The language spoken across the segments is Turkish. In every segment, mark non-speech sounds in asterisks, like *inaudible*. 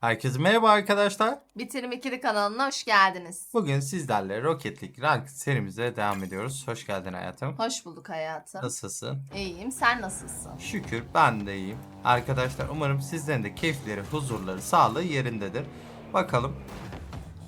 Herkese merhaba arkadaşlar. Bitirim 2'li kanalına hoş geldiniz. Bugün sizlerle Rocket League Rank serimize devam ediyoruz. Hoş geldin hayatım. Hoş bulduk hayatım. Nasılsın? İyiyim, sen nasılsın? Şükür ben de iyiyim. Arkadaşlar umarım sizlerin de keyifleri, huzurları, sağlığı yerindedir. Bakalım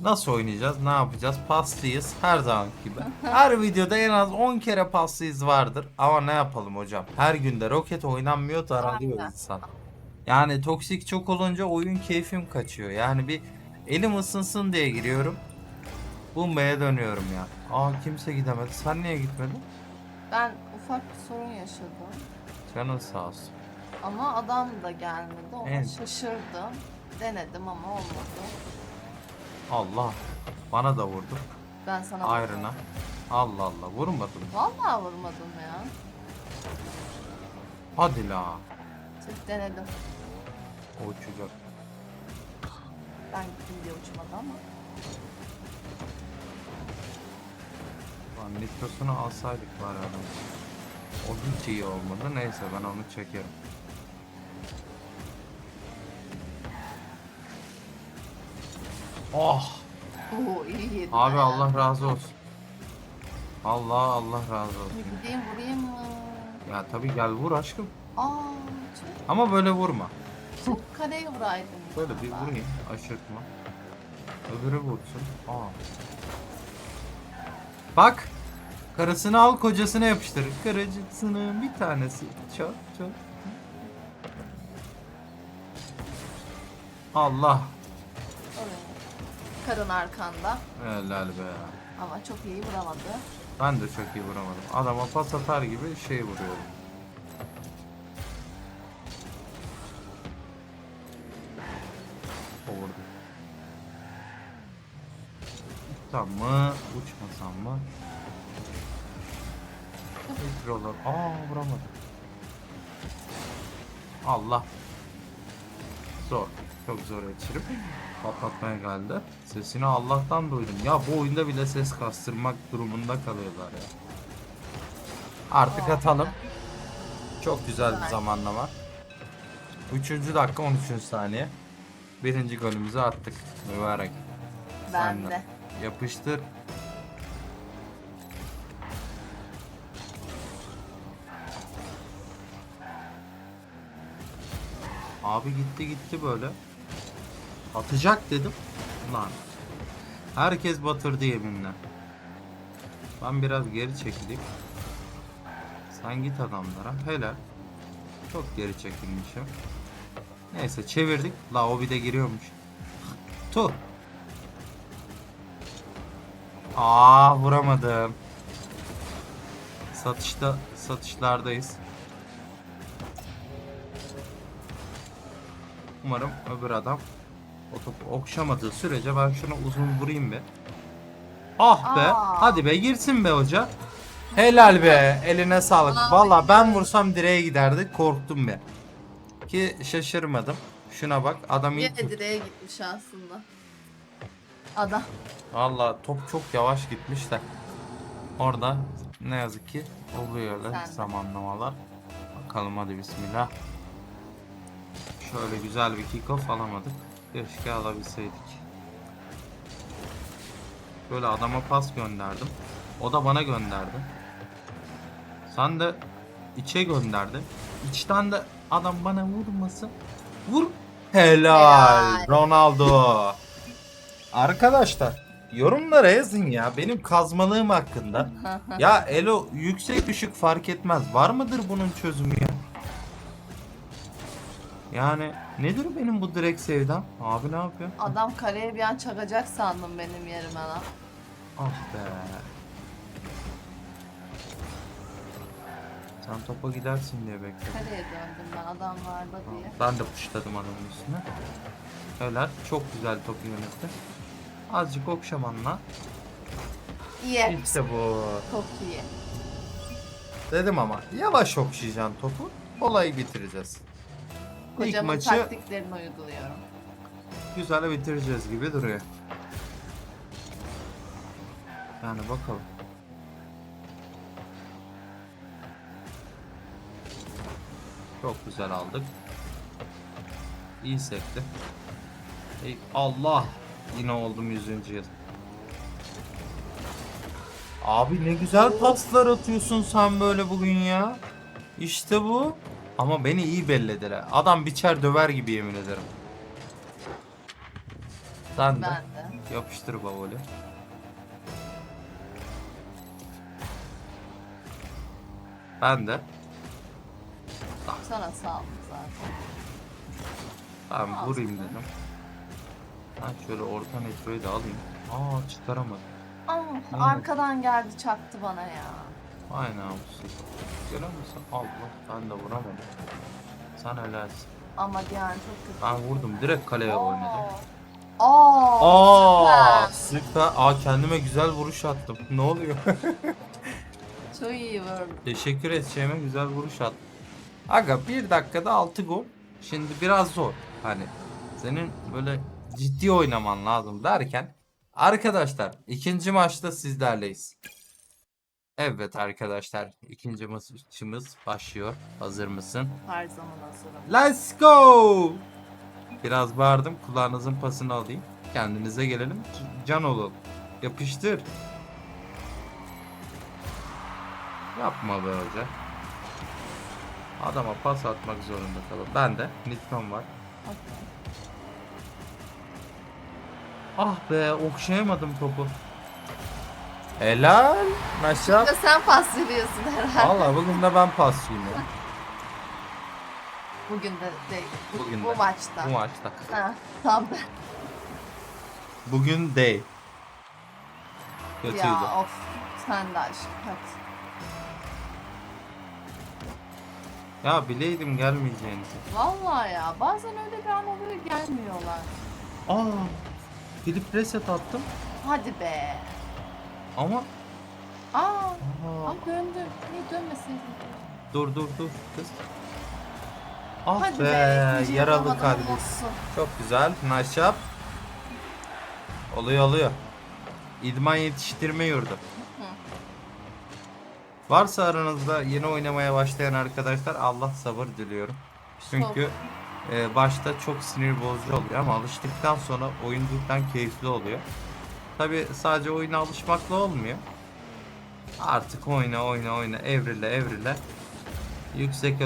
nasıl oynayacağız, ne yapacağız? Paslıyız her zaman gibi. *laughs* Her videoda en az 10 kere paslıyız vardır. Ama ne yapalım hocam? Her günde roket oynanmıyor daralıyor Aynen. insan. Yani toksik çok olunca oyun keyfim kaçıyor. Yani bir elim ısınsın diye giriyorum. Bombaya dönüyorum ya. Aa kimse gidemedi. Sen niye gitmedin? Ben ufak bir sorun yaşadım. Canın sağ olsun. Ama adam da gelmedi. Ona Evet. şaşırdım. Denedim ama olmadı. Allah. Bana da vurdu. Ben sana Ayrına. Allah Allah. Vurmadım. Vallahi vurmadım ya. Hadi la. Sırf denedim. O uçacak. Ben gittim diye uçmadı ama. Lan nitrosunu alsaydık bari adam. O hiç iyi olmadı. Neyse ben onu çekerim. Oh. Oo iyi yedi. Abi ha. Allah razı olsun. Allah Allah razı olsun. Bir Gideyim vurayım mı? Ya tabii gel vur aşkım. Aa, Ama böyle vurma. kaleye vuraydım. Böyle bir vallahi. vurayım. Aşırtma. Öbürü vursun. Aa. Bak. Karısını al kocasına yapıştır. Karıcısının bir tanesi. Çok çok. Allah. Karın arkanda. Helal be. Ama çok iyi vuramadı. Ben de çok iyi vuramadım. Adama pas atar gibi şey vuruyorum. O vurdu. Uçsam mı? Uçmasam mı? Mikrolar. Aa vuramadım. Allah. Zor. Çok zor yetişirip patlatmaya geldi. Sesini Allah'tan duydum. Ya bu oyunda bile ses kastırmak durumunda kalıyorlar ya. Artık atalım. Çok güzel bir zamanlama. 3. dakika 13. saniye. Birinci golümüzü attık. Mübarek. Ben Sen de. Yapıştır. Abi gitti gitti böyle. Atacak dedim. Lan. Herkes batırdı yeminle. Ben biraz geri çekileyim. Sen git adamlara. Helal. Çok geri çekilmişim. Neyse çevirdik. La o bir de giriyormuş. Tu. Aa vuramadım. Satışta satışlardayız. Umarım öbür adam o topu okşamadığı sürece ben şunu uzun vurayım be. Ah be. Aa. Hadi be girsin be hoca. Helal be. Eline sağlık. Valla ben vursam direğe giderdi. Korktum be. Ki şaşırmadım. Şuna bak. Adam ilk Yine direğe gitmiş aslında. Adam. Valla top çok yavaş gitmiş de. Orada ne yazık ki oluyor öyle Sen zamanlamalar. Bakalım hadi bismillah. Şöyle güzel bir kick-off alamadık. Keşke alabilseydik. Böyle adama pas gönderdim. O da bana gönderdi. Sen de içe gönderdi. İçten de adam bana vurmasın. Vur. Helal. Helal. Ronaldo. Arkadaşlar yorumlara yazın ya benim kazmalığım hakkında. *laughs* ya Elo yüksek düşük fark etmez. Var mıdır bunun çözümü ya? Yani nedir benim bu direkt sevdam? Abi ne yapıyor? Adam kaleye bir an çakacak sandım benim yerime lan. Ah be. Sen topa gidersin diye bekledim. Kaleye döndüm ben adam vardı diye. Ben de puşladım adamın üstüne. Helal. Çok güzel top yönetti. Azıcık okşamanla. İyi. İşte bu. Çok iyi. Dedim ama yavaş okşayacaksın topu. Olayı bitireceğiz. İlk Kocamın maçı taktiklerini uyguluyorum. güzel bitireceğiz gibi duruyor. Yani bakalım. Çok güzel aldık. İyi sekti. Ey Allah. Yine oldum 100. yıl. Abi ne güzel paslar atıyorsun sen böyle bugün ya. İşte bu. Ama beni iyi bellediler. Adam biçer döver gibi yemin ederim. Sen de. Ben de. Yapıştır bavulu. Ben de. Sana sağ olun zaten. Al vurayım dedim. Ben şöyle orta metroyu da alayım. Aa çıkaramadım. Ama arkadan geldi çaktı bana ya. Aynen abi. Görüyor musun? Allah ben de vuramadım. Sen helalsin. Ama yani çok kötü. Ben vurdum direkt kaleye oynadım. Aa, Aa süper. süper. Aa kendime güzel vuruş attım. Ne oluyor? *laughs* Çok iyi vurdu. Teşekkür edeceğime güzel vuruş attım. Aga bir dakikada 6 gol. Şimdi biraz zor. Hani senin böyle ciddi oynaman lazım derken arkadaşlar ikinci maçta sizlerleyiz. Evet arkadaşlar ikinci maçımız başlıyor. Hazır mısın? Her zaman hazırım. Let's go! Biraz bağırdım. Kulağınızın pasını alayım. Kendinize gelelim. Can olun. Yapıştır. Yapma be hoca. Adama pas atmak zorunda kalın. Ben de. Nitron var. Ah be okşayamadım topu. Helal. Bir de sen pas veriyorsun herhalde. Valla bugün de ben pasçıyım ya. *laughs* Bugün de değil. Bu, Bugün bu de. maçta. Bu maçta. Ha, tam ben. Bugün değil. Kötüydü. Ya of. Sen de aşkım hadi. Ya bileydim gelmeyeceğini. Vallahi ya bazen öyle bir an oluyor gelmiyorlar. Aa. Flip reset attım Hadi be. ama Aa, Aa, aa döndü. Niye dönmeseydin? dur dur dur kız. Ah Hadi be, ikinci yaralı olsun. Çok güzel. Nice job. Oluyor oluyor. İdman yetiştirme yurdu. Varsa aranızda yeni oynamaya başlayan arkadaşlar Allah sabır diliyorum. Çünkü e, başta çok sinir bozucu oluyor ama alıştıktan sonra oyun cidden keyifli oluyor. Tabi sadece oyuna alışmakla olmuyor. Artık oyna oyna oyna evrile evrile. Yüksek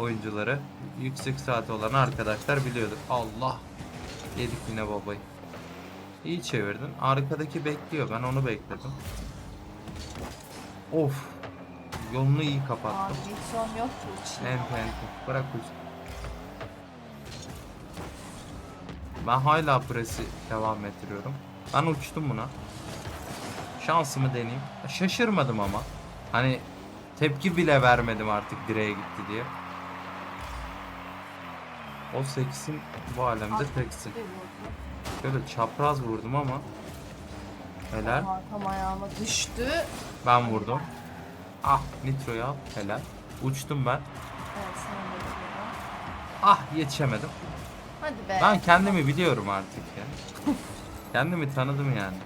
oyuncuları, yüksek saati olan arkadaşlar biliyordur. Allah! Yedik yine babayı. İyi çevirdin. Arkadaki bekliyor. Ben onu bekledim. Of! Yolunu iyi Abi kapattım. hiç son yok bu için. Enti enti. Bırak uç. Ben hala presi devam ettiriyorum. Ben uçtum buna. Şansımı deneyeyim. Şaşırmadım ama. Hani tepki bile vermedim artık direğe gitti diye. O seksin bu alemde teksin. Vurdu. Şöyle çapraz vurdum ama. Ama Tam ayağıma düştü. Ben vurdum. Ah nitroyu al. Helal. Uçtum ben. Evet sen de. Ah yetişemedim. Hadi be. Ben kendimi biliyorum artık ya. kendimi tanıdım yani.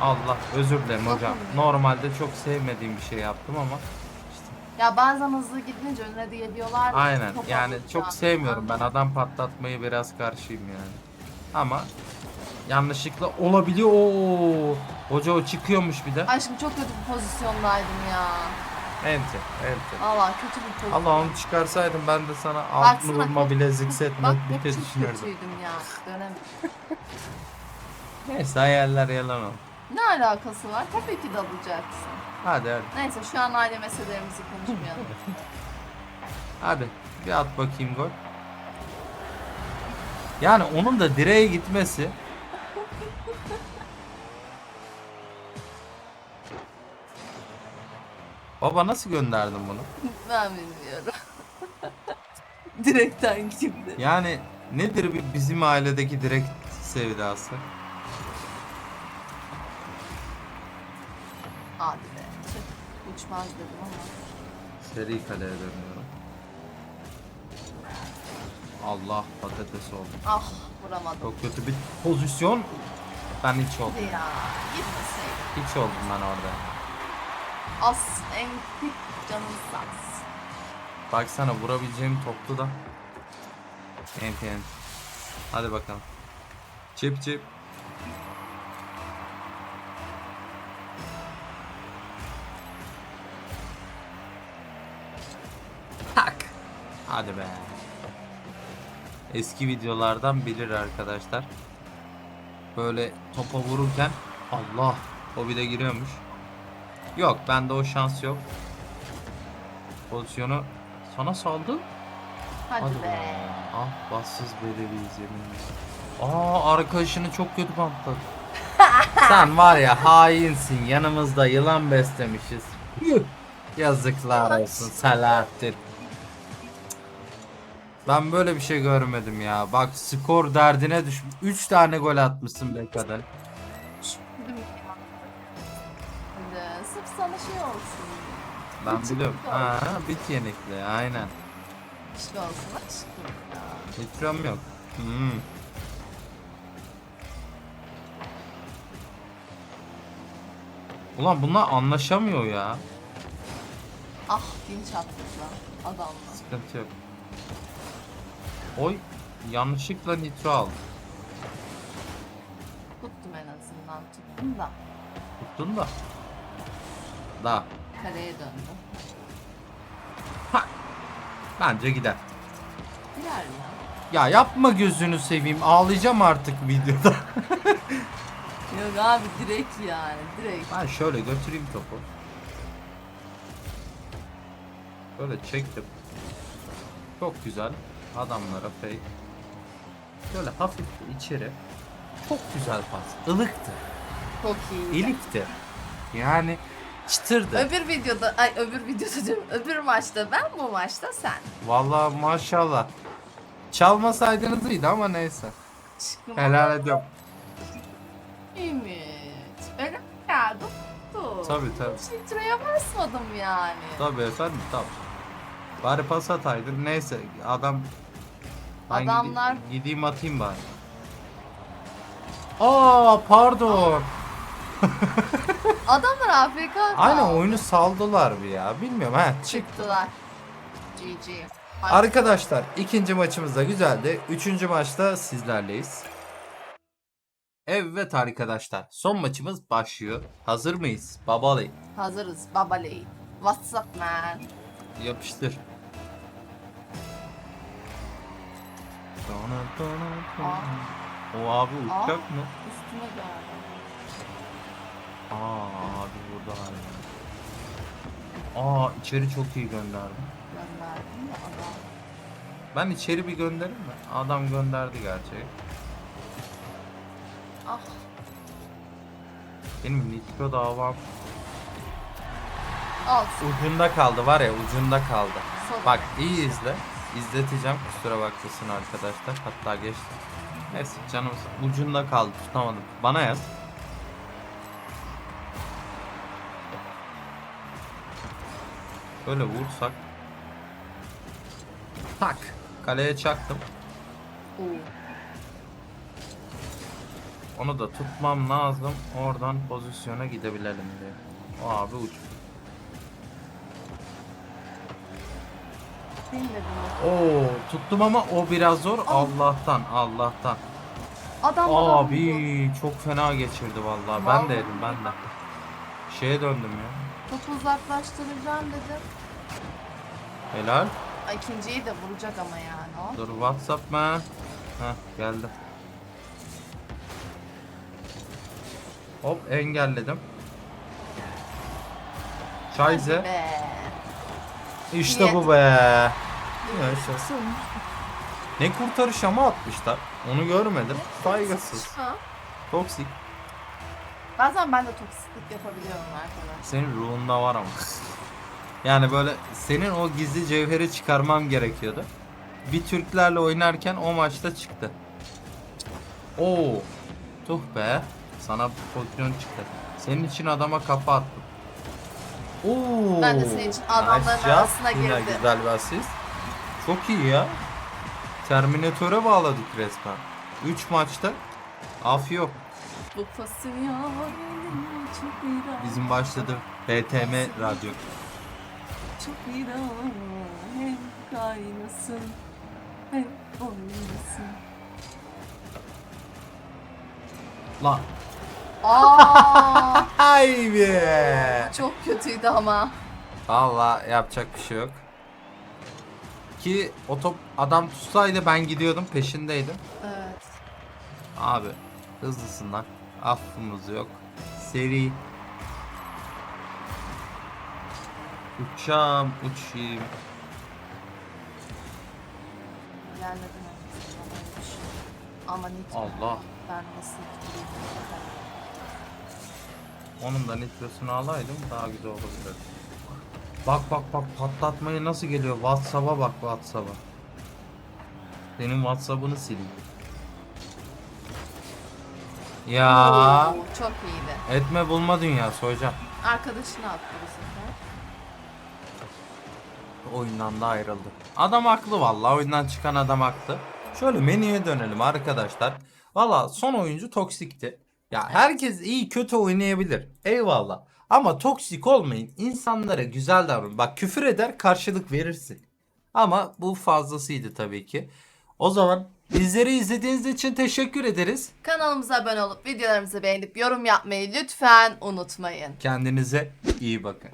Allah özür dilerim hocam. Normalde çok sevmediğim bir şey yaptım ama Ya bazen hızlı gidince önüne diye diyorlar. aynen yani çok sevmiyorum ben adam patlatmayı biraz karşıyım yani. Ama yanlışlıkla olabiliyor. Oo, hoca o çıkıyormuş bir de. Aşkım çok kötü bir pozisyondaydım ya. Enti, enti. Valla kötü bir pozisyon. Allah onu çıkarsaydım ben de sana altın vurma bilezik set not bite çok düşünürdüm. kötüydüm ya. Dönem. *laughs* Neyse hayaller yalan oldu. Ne alakası var? Tabii ki dalacaksın. Hadi hadi. Neyse şu an aile meselelerimizi konuşmayalım. *laughs* Hadi bir at bakayım gol. Yani onun da direğe gitmesi Baba nasıl gönderdin bunu? ben bilmiyorum. *laughs* Direkten kimdi? Yani nedir bir- bizim ailedeki direkt sevdası? Hadi be. Tüh, Uçmaz dedim ama. Seri kaleye dönüyorum. Allah patates oldu. Ah vuramadım. Çok kötü bir pozisyon. Ben hiç oldum. Ya. Hiç oldum ben orada. As en tek canım sas. Baksana vurabileceğim toplu da. Enti enti. Hadi bakalım. Çip çip. Tak. Hadi be. Eski videolardan bilir arkadaşlar. Böyle topa vururken Allah o bir giriyormuş. Yok bende o şans yok. Pozisyonu sana saldı. Hadi, Hadi be. be. Ah bassız Beleviz yeminle. Aa arkadaşını çok kötü bantladı. *laughs* Sen var ya hainsin. Yanımızda yılan beslemişiz. Yazıklar olsun Selahattin. Ben böyle bir şey görmedim ya. Bak skor derdine düş. 3 tane gol atmışsın be kadın. Hadi sırf sana şey olsun. Ben biliyorum. gol. Ha, bit yenekli aynen. İşte olsun aşkım ya. Nitrom yok. Hmm. Ulan bunlar anlaşamıyor ya. Ah dinç atmışlar adamla. Sıkıntı yok. Oy yanlışlıkla nitro aldım. Tuttum en azından tuttum da. Tuttun da. Da. Kaleye döndüm. Ha. Bence gider. Girer ya. Ya yapma gözünü seveyim. Ağlayacağım artık videoda. *laughs* Yok abi direkt yani direkt. ben şöyle götüreyim topu. Böyle çektim. Çok güzel. Adamlara fake. Böyle hafif içeri. Çok güzel pas. Ilıktı. Çok iyi. İlikti. Yani çıtırdı. Öbür videoda, ay öbür videoda diyorum, öbür maçta ben bu maçta sen. Vallahi maşallah. Çalmasaydınız iyiydi ama neyse. Aşkım Helal ediyorum. Ümit. Öyle mi ya? Tuttu. Tabii, tabii. Şitraya basmadım yani. Tabii efendim tabii. Bari pas ataydın. Neyse adam Ben Adamlar- gideyim atayım bari. Aa pardon. *laughs* Adamlar AFK kaldı. Aynen oyunu saldılar bir ya. Bilmiyorum ha çıktı. Çıktılar. GG. Ay, Arkadaşlar ikinci maçımız da güzeldi. Üçüncü maçta sizlerleyiz. Evet arkadaşlar son maçımız başlıyor. Hazır mıyız? Babalay. Hazırız babaley. What's up man? Yapıştır. O abi uçacak mı? Üstüme geldi. Aa abi burada hala. Aa içeri çok iyi gönderdim. Ya adam. Ben içeri bir gönderim mi? Adam gönderdi gerçeği. Ah Benim nitro davam olsun. ucunda kaldı var ya ucunda kaldı. Sorun. Bak iyi izle. İzleteceğim kusura bakmasın arkadaşlar. Hatta geçti. Neyse canım ucunda kaldı tutamadım. Bana yaz. Böyle vursak. Tak. Kaleye çaktım. Onu da tutmam lazım. Oradan pozisyona gidebilelim diye. O abi uç. Bilmedim. Oo tuttum ama o biraz zor. Allah'tan Allah'tan. Adam. Abi çok fena geçirdi vallahi. Ben de yedim ben de. Şeye döndüm ya. Topu uzaklaştıracağım dedim. Helal. Ay, İkinciyi de vuracak ama yani o. Dur WhatsApp mı? Heh geldi. Hop engelledim. Hadi be. İşte bu be. Yaşasın. Ne kurtarış ama atmışlar. Onu görmedim. Saygısız. Ha. Toksik. Bazen ben de toksiklik yapabiliyorum arkadaşlar. Senin ruhunda var ama. Yani böyle senin o gizli cevheri çıkarmam gerekiyordu. Bir Türklerle oynarken o maçta çıktı. Oo. Tuh be. Sana pozisyon çıktı. Senin için adama kafa attım. Oo. Ben de senin için adamların Nice arasına Yine girdim. güzel bir asist. Çok iyi ya. Terminatöre bağladık resmen. 3 maçta af yok. Bu iyi. Bizim başladı BTM radyo. Çok iyi hem kaynasın hem oynasın. Lan. Aa, *laughs* Ay be. çok kötüydü ama. Valla yapacak bir şey yok. Ki o top adam tutsaydı ben gidiyordum peşindeydim. Evet. Abi hızlısın lan. Affımız yok. Seri. Uçağım uçayım. Gelmedi mi? Aman hiç. Allah. Ben nasıl gideyim? Onun da nitrosunu alaydım daha güzel olabilir. Bak bak bak patlatmayı nasıl geliyor? Whatsapp'a bak Whatsapp'a. Senin Whatsapp'ını sileyim. Ya Oo, çok iyiydi. etme bulma dünyası hocam. Arkadaşını attı bu sefer. Oyundan da ayrıldı. Adam haklı vallahi oyundan çıkan adam haklı. Şöyle menüye dönelim arkadaşlar. Valla son oyuncu toksikti. Ya herkes iyi kötü oynayabilir. Eyvallah. Ama toksik olmayın. İnsanlara güzel davranın. Bak küfür eder karşılık verirsin. Ama bu fazlasıydı tabii ki. O zaman bizleri izlediğiniz için teşekkür ederiz. Kanalımıza abone olup videolarımızı beğenip yorum yapmayı lütfen unutmayın. Kendinize iyi bakın.